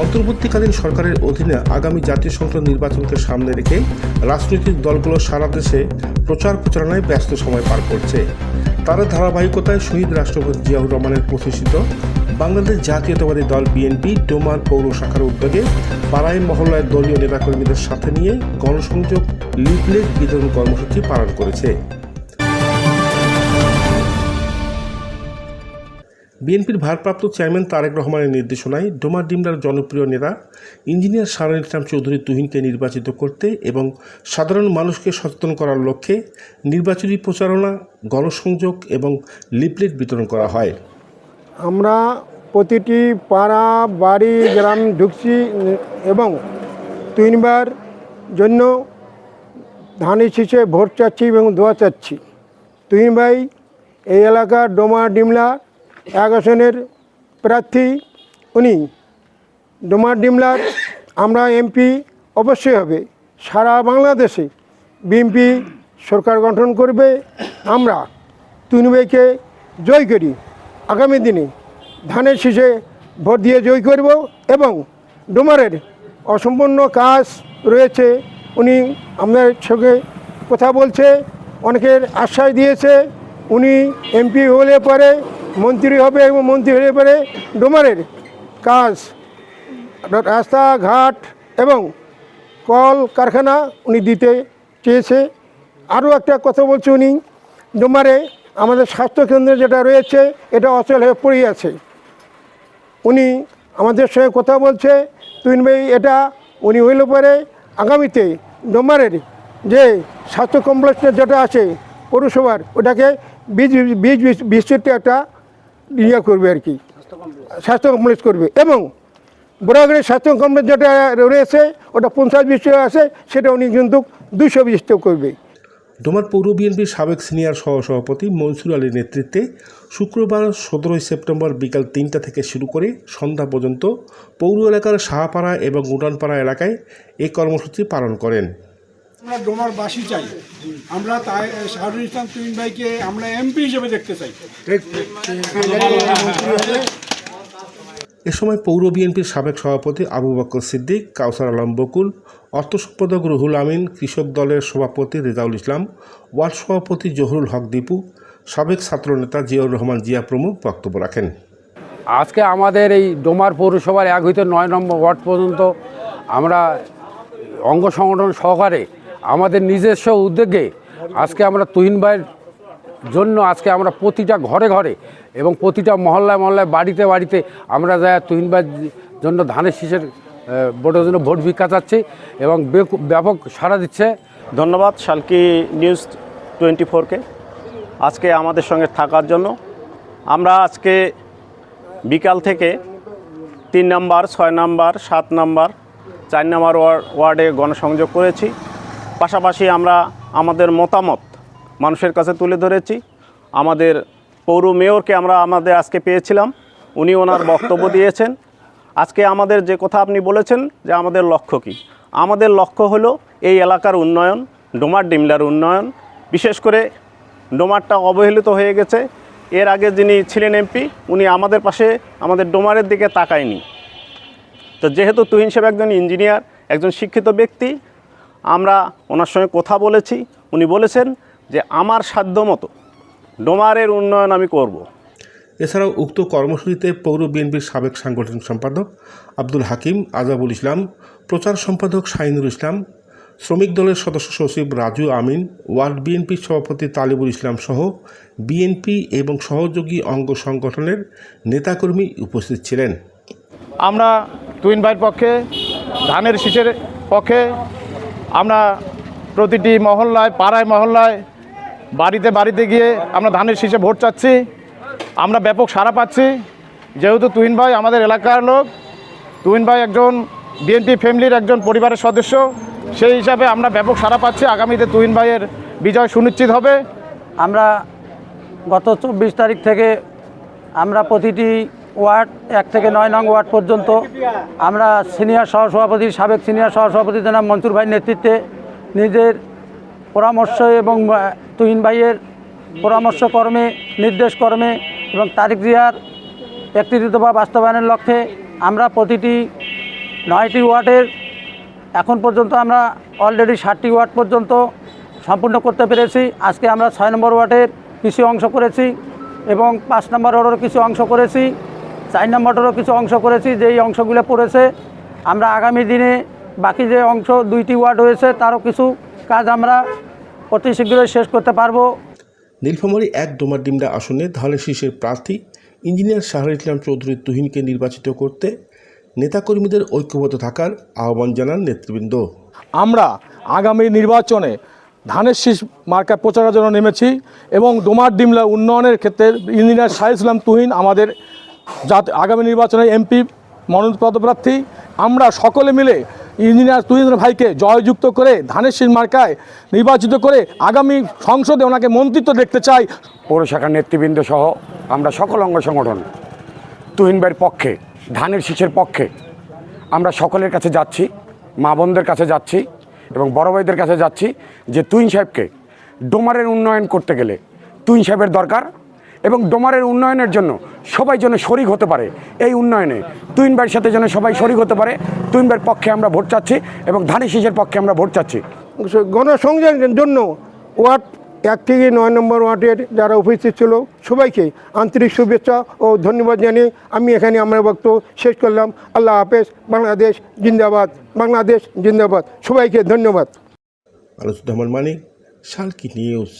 অন্তর্বর্তীকালীন সরকারের অধীনে আগামী জাতীয় সংসদ নির্বাচনকে সামনে রেখে রাজনৈতিক দলগুলো সারা দেশে প্রচার প্রচারণায় ব্যস্ত সময় পার করছে। তার ধারাবাহিকতায় শহীদ রাষ্ট্রপতি জিয়াউর রহমানের প্রতিষ্ঠিত বাংলাদেশ জাতীয়তাবাদী দল বিএনপি ডোমার পৌর শাখার উদ্যোগে পাড়ায় মহল্লায় দলীয় নেতাকর্মীদের সাথে নিয়ে গণসংযোগ লিফলেট বিতরণ কর্মসূচি পালন করেছে। বিএনপির ভারপ্রাপ্ত চেয়ারম্যান তারেক রহমানের নির্দেশনায় ডোমার ডিমলার জনপ্রিয় নেতা ইঞ্জিনিয়ার সারান ইসলাম চৌধুরী তুহিনকে নির্বাচিত করতে এবং সাধারণ মানুষকে সচেতন করার লক্ষ্যে নির্বাচনী প্রচারণা, গণসংযোগ এবং লিফলেট বিতরণ করা হয়। আমরা প্রতিটি পাড়া, বাড়ি, গ্রাম ঢুকছি এবং তিনবার জন্য ধানের শীষে ভোট চাচ্ছি এবং দোয়া চাচ্ছি। তুহিন ভাই এই এলাকার ডোমা ডিমলা এক আসনের প্রার্থী উনি। ডোমার ডিমলার, আমরা এমপি, অবশ্যই হবে। সারা বাংলাদেশে বিএমপি সরকার গঠন করবে। আমরা ভাইকে জয় করি। আগামী দিনে ধানের শীষে ভোট দিয়ে জয় করব এবং ডোমারের অসম্পূর্ণ কাজ রয়েছে। উনি আমাদের সঙ্গে কথা বলছে, অনেকের আশ্বাস দিয়েছে। উনি এমপি হলে পরে মন্ত্রী হবে, এবং মন্ত্রী হয়ে পরে ডোমারের কাজ। রাস্তাঘাট এবং কল কারখানা উনি দিতে চেয়েছে। আরও একটা কথা বলছে উনি, ডোমারে আমাদের স্বাস্থ্যকেন্দ্র যেটা রয়েছে, এটা অচল হয়ে পড়ে আছে। উনি আমাদের সঙ্গে কথা বলছে। তুইন ভাই, এটা উনি হইলে পরে আগামীতে ডোমারের যে স্বাস্থ্য কমপ্লেক্স যেটা আছে, পৌরসভার, ওটাকে বীজ বীজ বিস্তৃত একটা ইয়ে করবে আর কি। স্বাস্থ্য কমপ্লেক্স করবে। এবং বোরাগড়ের স্বাস্থ্য কমপ্লেক্স যেটা রয়েছে, ওটা পঞ্চাশ বিশিষ্ট আছে সেটা উনি কিন্তু দুশো বিশিষ্ট করবে। ডোমার পৌর বিএনপির সাবেক সিনিয়র সহসভাপতি মনসুর আলীর নেতৃত্বে শুক্রবার সতেরোই সেপ্টেম্বর বিকাল তিনটা থেকে শুরু করে সন্ধ্যা পর্যন্ত পৌর এলাকার সাহাপাড়া এবং উডানপাড়া এলাকায় এই কর্মসূচি পালন করেন। আমরা ডোমার বাসি চাই। আমরা তাই শাহরুল ইসলাম তুমিন ভাইকে আমরা এমপি হিসেবে দেখতে চাই। এ সময় পৌর বিএনপির সাবেক সভাপতি আবু বকর সিদ্দিক কাউসার আলম বকুল অর্থ সম্পাদক রুহুল আমিন কৃষক দলের সভাপতি রেজাউল ইসলাম ওয়ার্ড সভাপতি জহুরুল হক দীপু সাবেক ছাত্রনেতা জিয়াউর রহমান জিয়া প্রমুখ বক্তব্য রাখেন। আজকে আমাদের এই ডোমার পৌরসভার এক হইতে নয় নম্বর ওয়ার্ড পর্যন্ত আমরা অঙ্গ সংগঠন সহকারে আমাদের নিজস্ব উদ্যোগে আজকে আমরা তুহিন ভাইয়ের জন্য আজকে আমরা প্রতিটা ঘরে ঘরে এবং প্রতিটা মহল্লায় মহল্লায় বাড়িতে বাড়িতে আমরা যা তুহিন ভাইয়ের জন্য ধানের শীষের ভোটের জন্য ভোট ভিক্ষা চাচ্ছি এবং ব্যাপক সাড়া দিচ্ছে। ধন্যবাদ, শালকি নিউজ টোয়েন্টি ফোরকে আজকে আমাদের সঙ্গে থাকার জন্য আমরা আজকে বিকাল থেকে তিন নাম্বার, ছয় নাম্বার, সাত নাম্বার, চার নাম্বার ওয়ার্ড ওয়ার্ডে গণসংযোগ করেছি। পাশাপাশি আমরা আমাদের মতামত মানুষের কাছে তুলে ধরেছি। আমাদের পৌর মেয়রকে আমরা আমাদের আজকে পেয়েছিলাম, উনি ওনার বক্তব্য দিয়েছেন। আজকে আমাদের যে কথা আপনি বলেছেন যে আমাদের লক্ষ্য কী? আমাদের লক্ষ্য হলো এই এলাকার উন্নয়ন, ডোমার ডিমলার উন্নয়ন। বিশেষ করে ডোমারটা অবহেলিত হয়ে গেছে। এর আগে যিনি ছিলেন এমপি, উনি আমাদের পাশে আমাদের ডোমারের দিকে তাকায়নি। তো যেহেতু তুহিন সাহেব একজন ইঞ্জিনিয়ার, একজন শিক্ষিত ব্যক্তি আমরা ওনার সঙ্গে কথা বলেছি উনি বলেছেন যে আমার সাধ্য মতো ডোমারের উন্নয়ন আমি করব। এছাড়াও উক্ত কর্মসূচিতে পৌর বিএনপির সাবেক সাংগঠনিক সম্পাদক আব্দুল হাকিম আজাবুল ইসলাম প্রচার সম্পাদক শাহিনুর ইসলাম শ্রমিক দলের সদস্য সচিব রাজু আমিন ওয়ার্ড বিএনপির সভাপতি তালিবুল ইসলাম সহ বিএনপি এবং সহযোগী অঙ্গ সংগঠনের নেতাকর্মী উপস্থিত ছিলেন আমরা তুইন ভাইয়ের পক্ষে ধানের শীষের পক্ষে আমরা প্রতিটি মহল্লায়, পাড়ায়, মহল্লায়, বাড়িতে বাড়িতে গিয়ে আমরা ধানের শীষে ভোট চাচ্ছি। আমরা ব্যাপক সাড়া পাচ্ছি। যেহেতু তুহিন ভাই আমাদের এলাকার লোক, তুহিন ভাই একজন বিএনপি ফ্যামিলির একজন পরিবারের সদস্য, সেই হিসাবে আমরা ব্যাপক সাড়া পাচ্ছি। আগামীতে তুহিন ভাইয়ের বিজয় সুনিশ্চিত হবে। আমরা গত চব্বিশ তারিখ থেকে আমরা প্রতিটি ওয়ার্ড, এক থেকে নয় নং ওয়ার্ড পর্যন্ত। আমরা সিনিয়র সহসভাপতি, সাবেক সিনিয়র সহসভাপতি জনাব মনসুর ভাইয়ের নেতৃত্বে নিজের পরামর্শ এবং তুহিন ভাইয়ের পরামর্শ কর্মে নির্দেশ কর্মে এবং তারিক জিয়ার ব্যক্তিগত বা বাস্তবায়নের লক্ষ্যে আমরা প্রতিটি নয়টি ওয়ার্ডের, এখন পর্যন্ত আমরা অলরেডি ষাটটি ওয়ার্ড পর্যন্ত সম্পূর্ণ করতে পেরেছি। আজকে আমরা ছয় নম্বর ওয়ার্ডের কিছু অংশ করেছি এবং পাঁচ নম্বর ওয়ার্ডেরও কিছু অংশ করেছি। চার নম্বরেরও কিছু অংশ করেছি যেই অংশগুলো পড়েছে। আমরা আগামী দিনে বাকি যে অংশ দুইটি ওয়ার্ড হয়েছে তারও কিছু কাজ আমরা অতি শীঘ্রই শেষ করতে পারব। নীলফামারী এক ডোমার ডিমরা আসনে ধানের শীষের প্রার্থী ইঞ্জিনিয়ার শাহরুল ইসলাম চৌধুরী তুহিনকে নির্বাচিত করতে নেতাকর্মীদের ঐক্যবদ্ধ থাকার আহ্বান জানান নেতৃবৃন্দ। আমরা আগামী নির্বাচনে ধানের শীষ মার্কা প্রচারের জন্য নেমেছি এবং ডোমার ডিমলা উন্নয়নের ক্ষেত্রে ইঞ্জিনিয়ার শাহ ইসলাম তুহিন আমাদের জাত আগামী নির্বাচনে এমপি মনোনীত পদপ্রার্থী, আমরা সকলে মিলে ইঞ্জিনিয়ার তুহিন ভাইকে জয়যুক্ত করে ধানের শীষ মার্কায় নির্বাচিত করে আগামী সংসদে ওনাকে মন্ত্রিত্ব দেখতে চাই। পৌরশাখার নেতৃবৃন্দ সহ আমরা সকল অঙ্গ সংগঠন তুহিনবাইয়ের পক্ষে, ধানের শীষের পক্ষে, আমরা সকলের কাছে যাচ্ছি, মা বোনদের কাছে যাচ্ছি এবং বড় ভাইদের কাছে যাচ্ছি যে তুইন সাহেবকে ডোমারের উন্নয়ন করতে গেলে তুইন সাহেবের দরকার এবং ডোমারের উন্নয়নের জন্য সবাই যেন শরিক হতে পারে এই উন্নয়নে। ভাইয়ের সাথে যেন সবাই শরিক হতে পারে ভাইয়ের পক্ষে আমরা ভোট চাচ্ছি এবং ধানের শীষের পক্ষে আমরা ভোট চাচ্ছি। গণসংযোগের জন্য ওয়ার্ড এক থেকে নয় নম্বর ওয়ার্ডের যারা উপস্থিত ছিল সবাইকে আন্তরিক শুভেচ্ছা ও ধন্যবাদ জানিয়ে আমি এখানে আমার বক্তব্য শেষ করলাম। আল্লাহ হাফেজ বাংলাদেশ জিন্দাবাদ বাংলাদেশ জিন্দাবাদ। সবাইকে ধন্যবাদ। আলোচনা মানিক শালকি নিউজ।